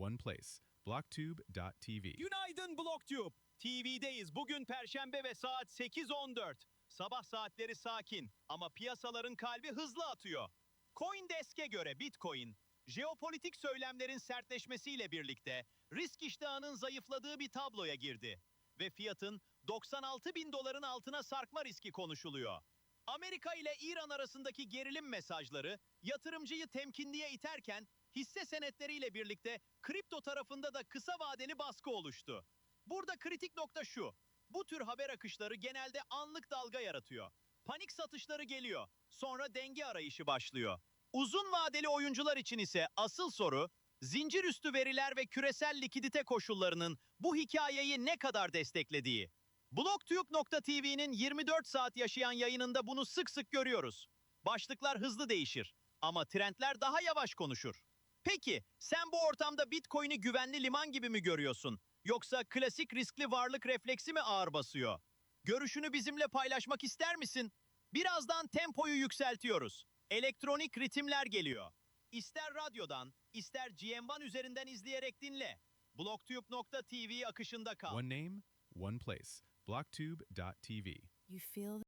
one place. Blocktube.tv. Günaydın BlockTube. TV'deyiz. Bugün Perşembe ve saat 8.14. Sabah saatleri sakin ama piyasaların kalbi hızlı atıyor. Coindesk'e göre Bitcoin, jeopolitik söylemlerin sertleşmesiyle birlikte risk iştahının zayıfladığı bir tabloya girdi. Ve fiyatın 96 bin doların altına sarkma riski konuşuluyor. Amerika ile İran arasındaki gerilim mesajları yatırımcıyı temkinliğe iterken hisse senetleriyle birlikte kripto tarafında da kısa vadeli baskı oluştu. Burada kritik nokta şu. Bu tür haber akışları genelde anlık dalga yaratıyor. Panik satışları geliyor. Sonra denge arayışı başlıyor. Uzun vadeli oyuncular için ise asıl soru zincir üstü veriler ve küresel likidite koşullarının bu hikayeyi ne kadar desteklediği. Blogtube.tv'nin 24 saat yaşayan yayınında bunu sık sık görüyoruz. Başlıklar hızlı değişir ama trendler daha yavaş konuşur. Peki sen bu ortamda Bitcoin'i güvenli liman gibi mi görüyorsun? Yoksa klasik riskli varlık refleksi mi ağır basıyor? Görüşünü bizimle paylaşmak ister misin? Birazdan tempoyu yükseltiyoruz. Elektronik ritimler geliyor. İster radyodan, ister GM1 üzerinden izleyerek dinle. Blogtube.tv akışında kal. One name, one place. Blocktube.tv. You feel